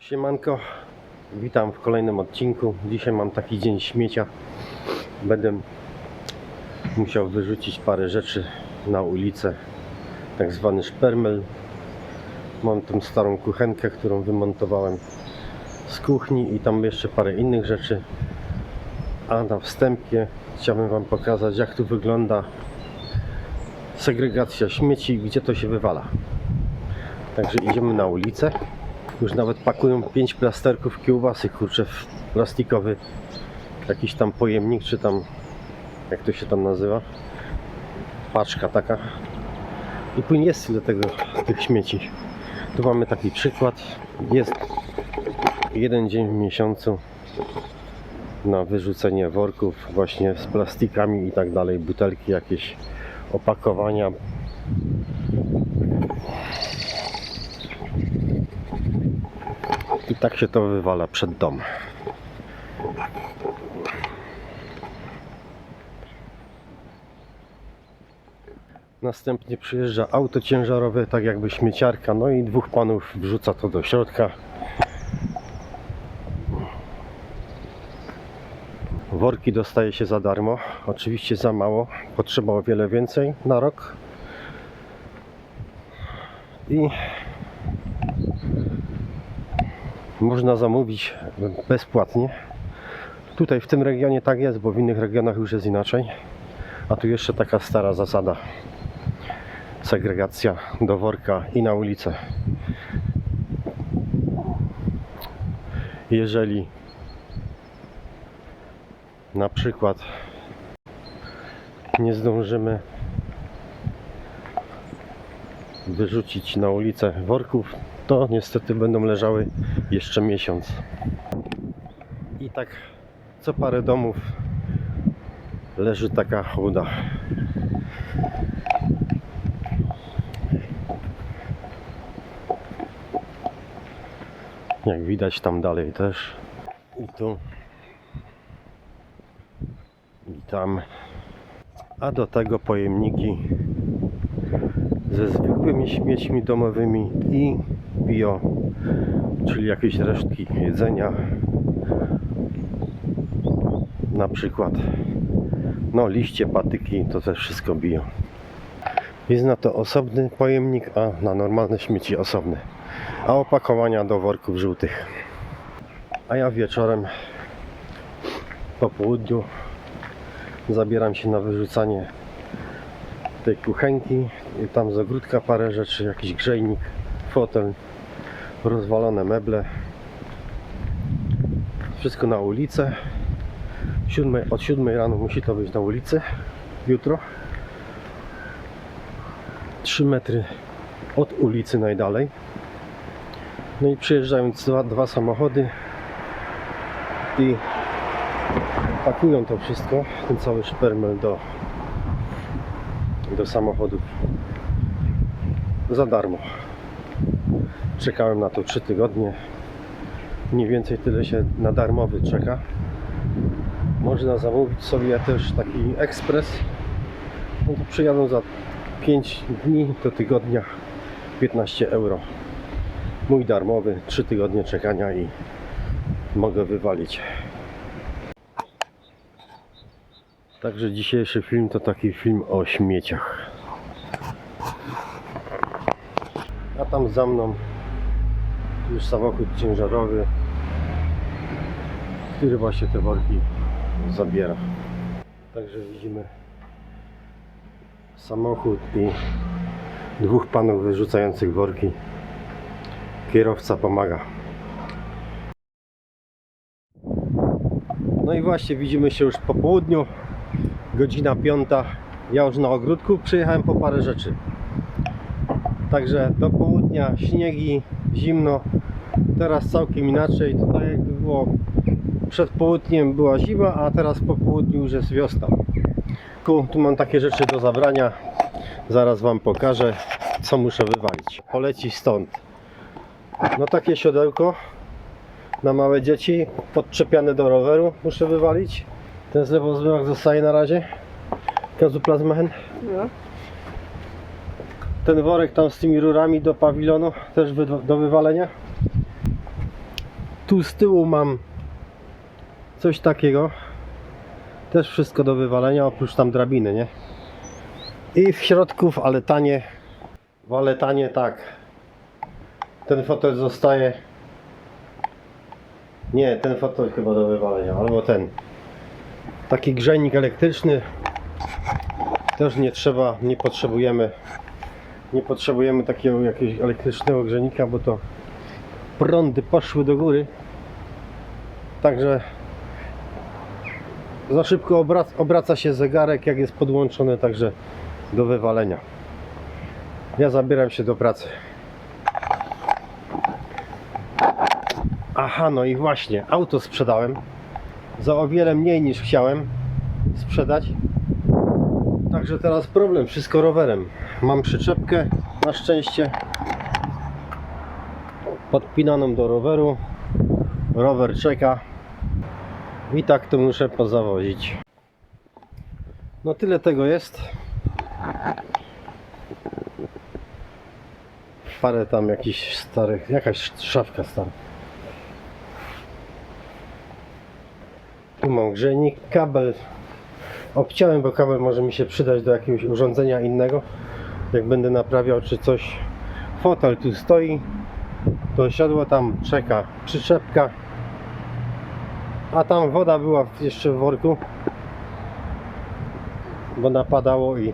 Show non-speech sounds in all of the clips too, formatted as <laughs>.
Siemanko, witam w kolejnym odcinku. Dzisiaj mam taki dzień śmiecia. Będę musiał wyrzucić parę rzeczy na ulicę, tak zwany szpermel. Mam tą starą kuchenkę, którą wymontowałem z kuchni i tam jeszcze parę innych rzeczy. A na wstępie chciałbym Wam pokazać, jak tu wygląda segregacja śmieci, gdzie to się wywala. Także idziemy na ulicę. Już nawet pakują 5 plasterków kiełbasy, kurczę, w plastikowy jakiś tam pojemnik, czy tam, jak to się tam nazywa, paczka taka. I później jest tyle tego, tych śmieci. Tu mamy taki przykład. Jest jeden dzień w miesiącu na wyrzucenie worków właśnie z plastikami i tak dalej, butelki jakieś, opakowania, tak się to wywala przed dom. Następnie przyjeżdża auto ciężarowe, tak jakby śmieciarka, no i dwóch panów wrzuca to do środka. Worki dostaje się za darmo, oczywiście za mało, potrzeba o wiele więcej na rok. I można zamówić bezpłatnie. Tutaj w tym regionie tak jest, bo w innych regionach już jest inaczej. A tu jeszcze taka stara zasada. Segregacja do worka i na ulicę. Jeżeli na przykład nie zdążymy wyrzucić na ulicę worków, to niestety będą leżały jeszcze miesiąc. I tak co parę domów leży taka hołda. Jak widać tam dalej też. I tu. I tam. A do tego pojemniki ze zwykłymi śmiećmi domowymi i bio, czyli jakieś resztki jedzenia. Na przykład no liście, patyki, to też wszystko bio. Jest na to osobny pojemnik, a na normalne śmieci osobny. A opakowania do worków żółtych. A ja wieczorem po południu zabieram się na wyrzucanie tej kuchenki tam z ogródka parę rzeczy, jakiś grzejnik, fotel, rozwalone meble. Wszystko na ulicę. Siódmej, od 7 rano musi to być na ulicy. Jutro. 3 metry od ulicy najdalej. No i przyjeżdżają dwa, dwa samochody i pakują to wszystko, ten cały szpermel do do samochodów za darmo. Czekałem na to 3 tygodnie. Mniej więcej tyle się na darmowy czeka. Można zamówić sobie też taki ekspres. No to przyjadą za 5 dni do tygodnia 15 euro. Mój darmowy, 3 tygodnie czekania i mogę wywalić. Także dzisiejszy film to taki film o śmieciach. A tam za mną już samochód ciężarowy, który właśnie te worki zabiera. Także widzimy samochód i dwóch panów wyrzucających worki. Kierowca pomaga. No i właśnie widzimy się już po południu godzina piąta. Ja już na ogródku przyjechałem po parę rzeczy. Także do południa śniegi, zimno. Teraz całkiem inaczej. Tutaj jakby było przed południem była zima, a teraz po południu już jest wiosna. Tu, tu mam takie rzeczy do zabrania. Zaraz Wam pokażę, co muszę wywalić. Poleci stąd. No takie siodełko na małe dzieci, podczepiane do roweru muszę wywalić. Ten zlewozmyłak zostaje na razie. Gazoplazmen. No. Ten worek tam z tymi rurami do pawilonu też do wywalenia. Tu z tyłu mam coś takiego. Też wszystko do wywalenia, oprócz tam drabiny, nie? I w środku w aletanie, w aletanie tak. Ten fotel zostaje. Nie, ten fotel chyba do wywalenia, albo ten. Taki grzejnik elektryczny. Też nie trzeba, nie potrzebujemy. Nie potrzebujemy takiego jakiegoś elektrycznego grzejnika, bo to prądy poszły do góry. Także za szybko obraca, obraca się zegarek, jak jest podłączony, także do wywalenia. Ja zabieram się do pracy. Aha, no i właśnie, auto sprzedałem za o wiele mniej niż chciałem sprzedać. Także teraz problem, wszystko rowerem. Mam przyczepkę, na szczęście podpinaną do roweru. Rower czeka i tak to muszę pozawozić. No tyle tego jest. Parę tam jakichś starych, jakaś szafka stara. Tu mam grzejnik, kabel obciąłem, bo kabel może mi się przydać do jakiegoś urządzenia innego. Jak będę naprawiał czy coś. Fotel tu stoi. To siodło tam czeka przyczepka. A tam woda była jeszcze w worku. Bo napadało i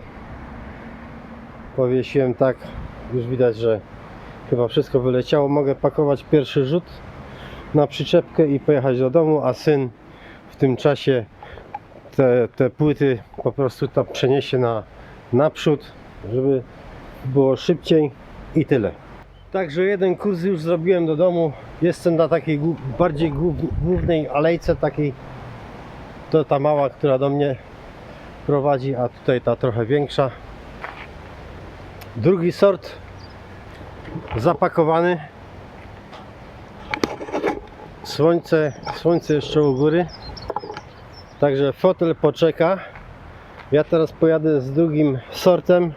powiesiłem tak. Już widać, że chyba wszystko wyleciało. Mogę pakować pierwszy rzut na przyczepkę i pojechać do domu, a syn tym czasie te, te płyty po prostu tam przeniesie na naprzód, żeby było szybciej i tyle. Także jeden kurs już zrobiłem do domu. Jestem na takiej bardziej głów- głównej alejce, takiej to ta mała, która do mnie prowadzi, a tutaj ta trochę większa. Drugi sort zapakowany. Słońce, słońce jeszcze u góry. Także fotel poczeka. Ja teraz pojadę z drugim sortem.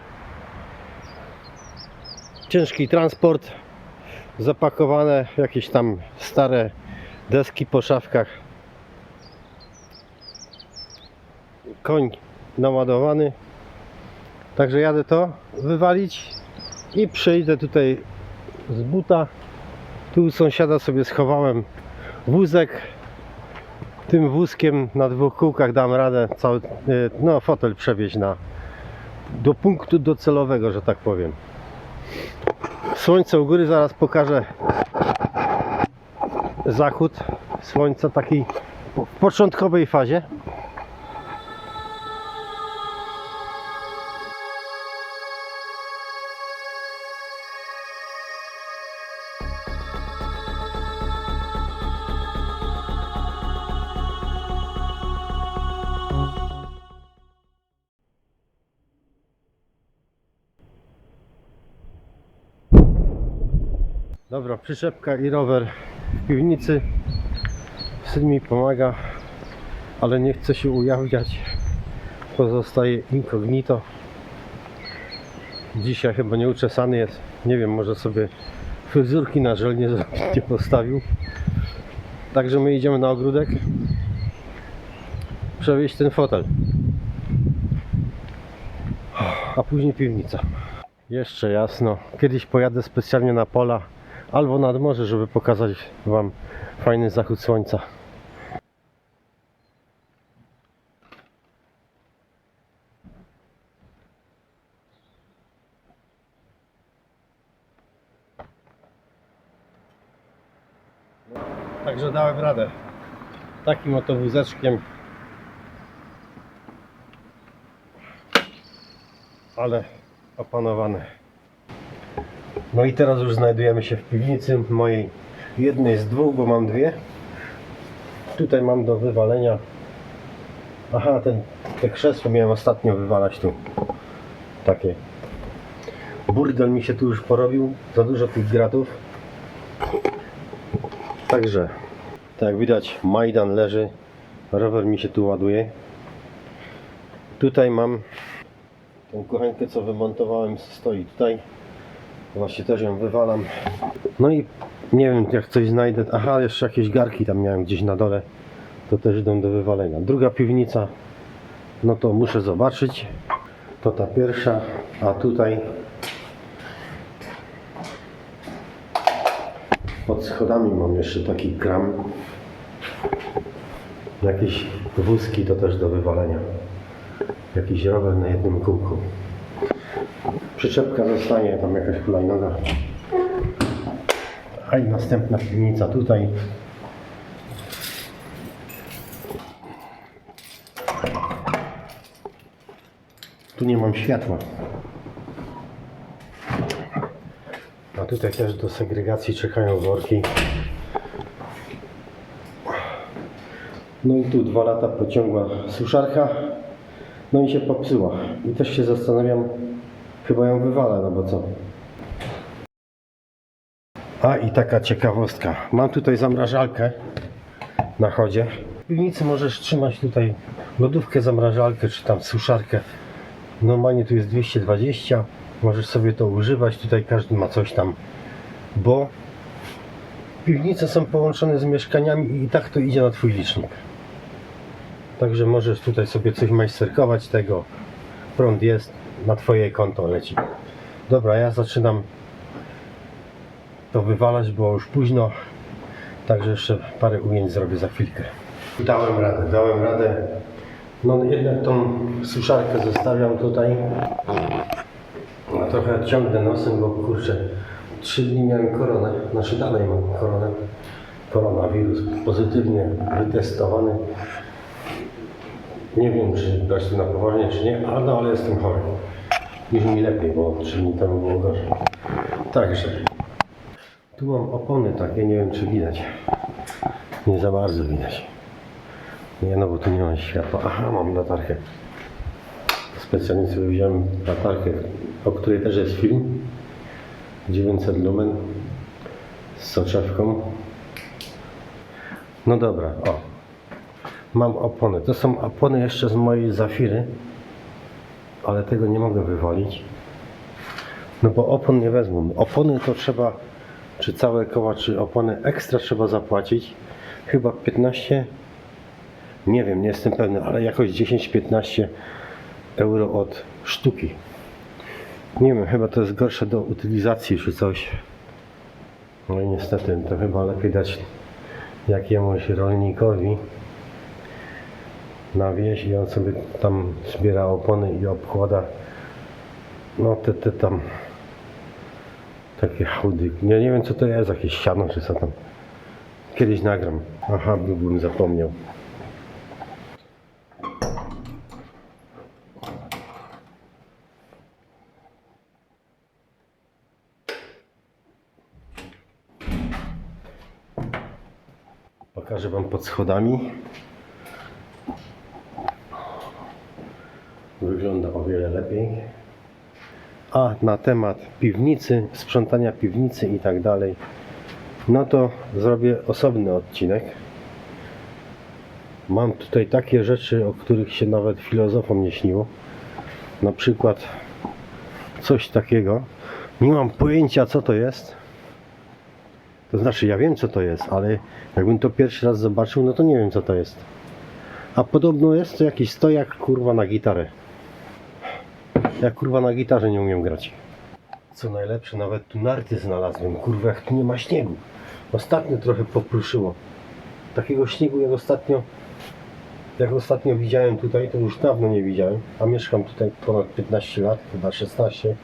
Ciężki transport. Zapakowane jakieś tam stare deski po szafkach. Koń naładowany. Także jadę to wywalić i przyjdę tutaj z buta. Tu u sąsiada sobie schowałem wózek tym wózkiem na dwóch kółkach dam radę cały, e, no, fotel przewieźć na, do punktu docelowego, że tak powiem. Słońce u góry zaraz pokażę zachód słońca taki w początkowej fazie. Przyczepka i rower w piwnicy. Syn mi pomaga, ale nie chce się ujawniać. Pozostaje incognito. Dzisiaj chyba nieuczesany jest. Nie wiem, może sobie fryzurki na żel nie, <laughs> postawił. Także my idziemy na ogródek. Przewieźć ten fotel. A później piwnica. Jeszcze jasno. Kiedyś pojadę specjalnie na pola albo nad morze, żeby pokazać Wam fajny zachód słońca. Także dałem radę. Takim oto wózeczkiem. Ale opanowane. No i teraz już znajdujemy się w piwnicy mojej jednej z dwóch, bo mam dwie. Tutaj mam do wywalenia. Aha, ten, te krzesło miałem ostatnio wywalać tu. Takie. Burdel mi się tu już porobił. Za dużo tych gratów. Także, tak jak widać, Majdan leży. Rower mi się tu ładuje. Tutaj mam tą kuchenkę, co wymontowałem, stoi tutaj. Właśnie też ją wywalam. No i nie wiem, jak coś znajdę. Aha, jeszcze jakieś garki tam miałem gdzieś na dole. To też idą do wywalenia. Druga piwnica, no to muszę zobaczyć. To ta pierwsza, a tutaj pod schodami mam jeszcze taki kram. Jakieś wózki to też do wywalenia. Jakiś rower na jednym kółku. Przyczepka zostanie, tam jakaś hulajnoga. A i następna piwnica tutaj. Tu nie mam światła. A tutaj też do segregacji czekają worki. No i tu dwa lata pociągła suszarka. No i się popsuła. I też się zastanawiam, chyba ją wywalę, no bo co? A i taka ciekawostka. Mam tutaj zamrażalkę na chodzie. W piwnicy możesz trzymać tutaj lodówkę, zamrażalkę czy tam suszarkę. Normalnie tu jest 220. Możesz sobie to używać. Tutaj każdy ma coś tam, bo piwnice są połączone z mieszkaniami i tak to idzie na Twój licznik. Także możesz tutaj sobie coś majsterkować tego. Prąd jest, na Twoje konto leci. Dobra, ja zaczynam to wywalać, bo już późno. Także jeszcze parę ujęć zrobię za chwilkę. Dałem radę, dałem radę. No jednak tą suszarkę zostawiam tutaj. A trochę ciągnę nosem, bo kurczę, trzy dni miałem koronę, znaczy dalej mam koronę. Koronawirus pozytywnie wytestowany. Nie wiem, czy brać to na poważnie, czy nie, ale, no, ale jestem chory. Już mi lepiej, bo trzy dni temu było gorzej. Także, tu mam opony takie, nie wiem czy widać. Nie za bardzo widać. Nie, no bo tu nie ma światła. Aha, mam latarkę. Specjalnie sobie wziąłem latarkę, o której też jest film. 900 lumen z soczewką. No dobra, o. Mam opony. To są opony jeszcze z mojej Zafiry, ale tego nie mogę wywalić. No bo opon nie wezmą. Opony to trzeba, czy całe koła, czy opony ekstra trzeba zapłacić. Chyba 15, nie wiem, nie jestem pewny, ale jakoś 10-15 euro od sztuki. Nie wiem, chyba to jest gorsze do utylizacji czy coś. No i niestety to chyba lepiej dać jakiemuś rolnikowi na wieś i on sobie tam zbiera opony i obkłada no te, te tam takie hałdy. Ja nie wiem co to jest, jakieś siano czy co tam. Kiedyś nagram. Aha, byłbym zapomniał. Pokażę Wam pod schodami. Wygląda o wiele lepiej. A na temat piwnicy, sprzątania piwnicy i tak dalej, no to zrobię osobny odcinek. Mam tutaj takie rzeczy, o których się nawet filozofom nie śniło. Na przykład coś takiego. Nie mam pojęcia co to jest. To znaczy ja wiem co to jest, ale jakbym to pierwszy raz zobaczył, no to nie wiem co to jest. A podobno jest to jakiś stojak kurwa na gitarę. Ja kurwa na gitarze nie umiem grać. Co najlepsze, nawet tu narty znalazłem. Kurwa, jak tu nie ma śniegu. Ostatnio trochę popruszyło. Takiego śniegu jak ostatnio, jak ostatnio widziałem tutaj, to już dawno nie widziałem. A mieszkam tutaj ponad 15 lat, chyba 16.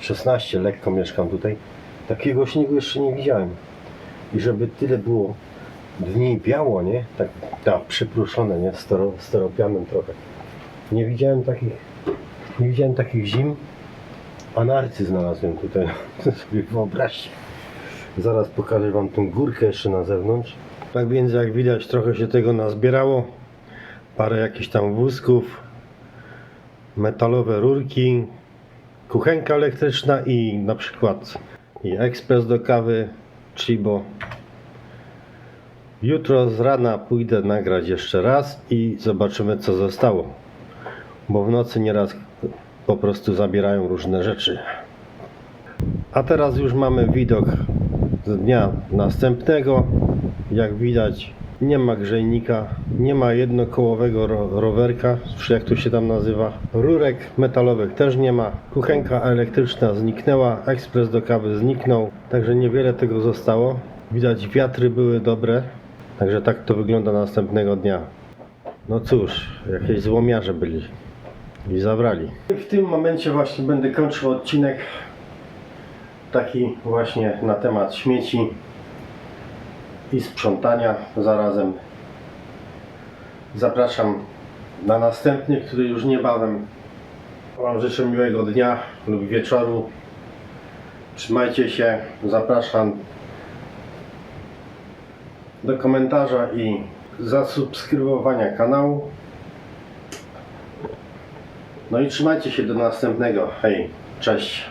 16 lekko mieszkam tutaj. Takiego śniegu jeszcze nie widziałem. I żeby tyle było dni biało, nie? Tak, tak przypruszone, nie? Stero, steropianem trochę. Nie widziałem takich, nie widziałem takich zim, a narcy znalazłem tutaj. <laughs> To sobie wyobraźcie. Zaraz pokażę Wam tą górkę jeszcze na zewnątrz. Tak więc jak widać trochę się tego nazbierało. Parę jakichś tam wózków, metalowe rurki, kuchenka elektryczna i na przykład i ekspres do kawy, Chibo. Jutro z rana pójdę nagrać jeszcze raz i zobaczymy co zostało. Bo w nocy nieraz po prostu zabierają różne rzeczy. A teraz już mamy widok z dnia następnego. Jak widać, nie ma grzejnika, nie ma jednokołowego ro rowerka, czy jak to się tam nazywa. Rurek metalowych też nie ma. Kuchenka elektryczna zniknęła, ekspres do kawy zniknął, także niewiele tego zostało. Widać, wiatry były dobre, także tak to wygląda następnego dnia. No cóż, jakieś złomiarze byli i zabrali. W tym momencie właśnie będę kończył odcinek taki właśnie na temat śmieci i sprzątania zarazem. Zapraszam na następny, który już niebawem. Wam życzę miłego dnia lub wieczoru. Trzymajcie się. Zapraszam do komentarza i zasubskrybowania kanału. No i trzymajcie się do następnego. Hej, cześć.